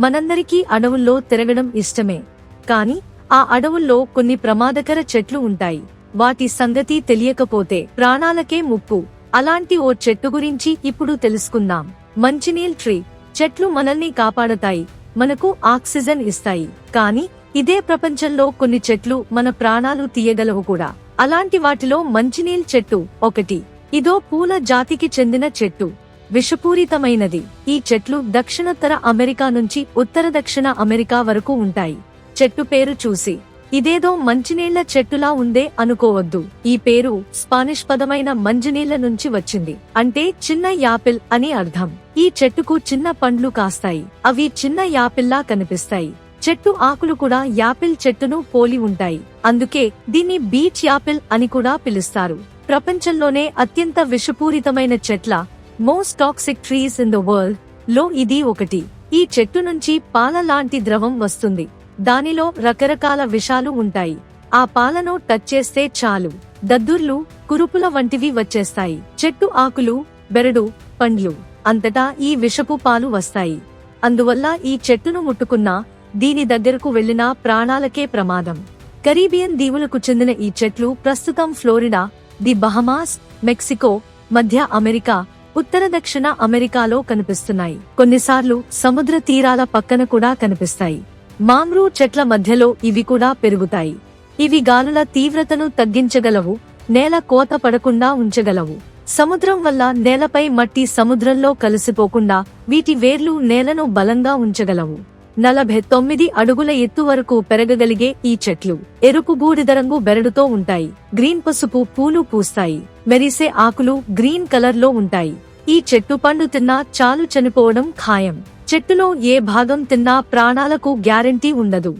మనందరికీ అడవుల్లో తిరగడం ఇష్టమే. కాని ఆ అడవుల్లో కొన్ని ప్రమాదకర చెట్లు ఉంటాయి. వాటి సంగతి తెలియకపోతే ప్రాణాలకే ముప్పు. అలాంటి ఓ చెట్టు గురించి ఇప్పుడు తెలుసుకుందాం. Manchineel tree. చెట్లు మనల్ని కాపాడతాయి. మనకు ఆక్సిజన్ ఇస్తాయి. కానీ ఇదే ప్రపంచంలో కొన్ని చెట్లు మన ప్రాణాలు తీయగలవు కూడా. అలాంటి వాటిలో మంచినీల్ చెట్టు ఒకటి. ఇదో పూల జాతికి చెందిన చెట్టు. విషపూరితమైనది. ఈ చెట్లు దక్షిణోత్తర అమెరికా నుంచి ఉత్తర దక్షిణ అమెరికా వరకు ఉంటాయి. చెట్టు పేరు చూసి ఇదేదో మంచినీళ్ళ చెట్టులా ఉందే అనుకోవద్దు. ఈ పేరు స్పానిష్ పదమైన మంచినీళ్ళ నుంచి వచ్చింది. అంటే చిన్న యాపిల్ అని అర్థం. ఈ చెట్టుకు చిన్న పండ్లు కాస్తాయి. అవి చిన్న యాపిల్లా కనిపిస్తాయి. చెట్టు ఆకులు కూడా యాపిల్ చెట్టును పోలి ఉంటాయి. అందుకే దీన్ని బీచ్ యాపిల్ అని కూడా పిలుస్తారు. ప్రపంచంలోనే అత్యంత విషపూరితమైన చెట్ల most toxic trees in the వరల్డ్లో ఇది ఒకటి. ఈ చెట్టు నుంచి పాల లాంటి ద్రవం వస్తుంది. దానిలో రకరకాల విషాలు ఉంటాయి. ఆ పాలను టచ్ చేస్తే చాలు. దద్దుర్లు కురుపుల వంటివి వచ్చేస్తాయి. చెట్టు ఆకులు బెరడు పండ్లు అంతటా ఈ విషపు పాలు వస్తాయి. అందువల్ల ఈ చెట్టును ముట్టుకున్నా దీని దగ్గరకు వెళ్ళినా ప్రాణాలకే ప్రమాదం. కరీబియన్ దీవులకు చెందిన ఈ చెట్లు ప్రస్తుతం ఫ్లోరిడా ది బహమాస్ మెక్సికో మధ్య అమెరికా ఉత్తర దక్షిణ అమెరికాలో కనిపిస్తున్నాయి. కొన్నిసార్లు సముద్ర తీరాల పక్కన కూడా కనిపిస్తాయి. మామ్రూ చెట్ల మధ్యలో ఇవి కూడా పెరుగుతాయి. ఇవి గాలుల తీవ్రతను తగ్గించగలవు నేల కోత పడకుండా ఉంచగలవు. సముద్రం వల్ల నేలపై మట్టి సముద్రంలో కలిసిపోకుండా వీటి వేర్లు నేలను బలంగా ఉంచగలవు. నలభై తొమ్మిది అడుగుల ఎత్తు వరకు పెరగగలిగే ఈ చెట్లు ఎరుపు బూడిద రంగు బెరడుతో ఉంటాయి. గ్రీన్ పసుపు పూలు పూస్తాయి. మెరిసే ఆకులు గ్రీన్ కలర్లో ఉంటాయి. ఈ చెట్టు పండు తిన్నా చాలు చనిపోవడం ఖాయం. చెట్టులో ఏ భాగం తిన్నా ప్రాణాలకు గ్యారంటీ ఉండదు.